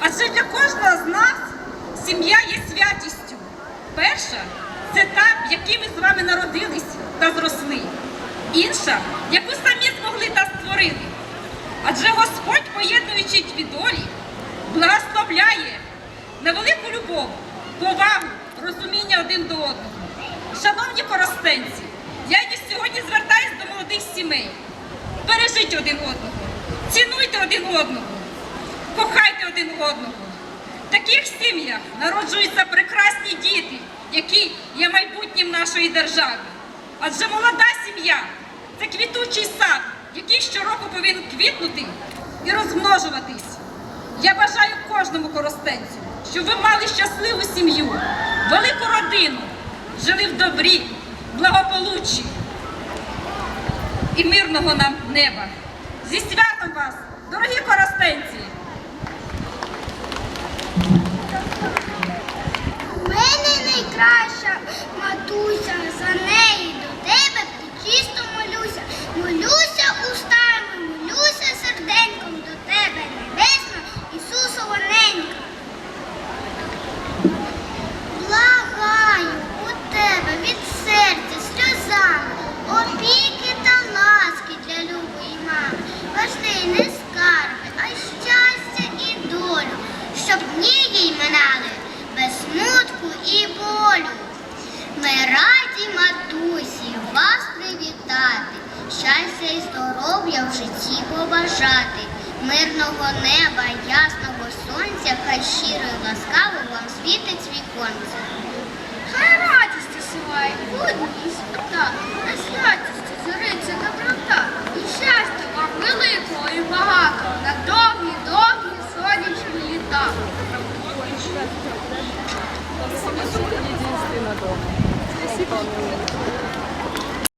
Адже для кожного з нас сім'я є святістю. Перша це та, в якій ми з вами народились та зросли. Інша, яку самі змогли та створили. Адже Господь, поєднуючи дві долі, благословляє на велику любов, повагу, розуміння один до одного. Шановні коростенці, я і сьогодні звертаюся до молодих сімей. Бережіть один одного, цінуйте один одного, один одного. В таких сім'ях народжуються прекрасні діти, які є майбутнім нашої держави. Адже молода сім'я це квітучий сад, який щороку повинен квітнути і розмножуватись. Я бажаю кожному коростенцю, щоб ви мали щасливу сім'ю, велику родину, жили в добрі, благополуччі і мирного нам неба. Зі святом вас, дорогі коростенці! Їй без смутку і болю. Ми раді, матусі, вас привітати, щастя і здоров'я в житті побажати, мирного неба, ясного сонця, хай щиро і ласкаво вам світить віконце. Хай радість осіває будні і свята, на святісті зориться доброта, і щастя вам великого і багатого, на довгі, довгі сонячні літа. Thank you.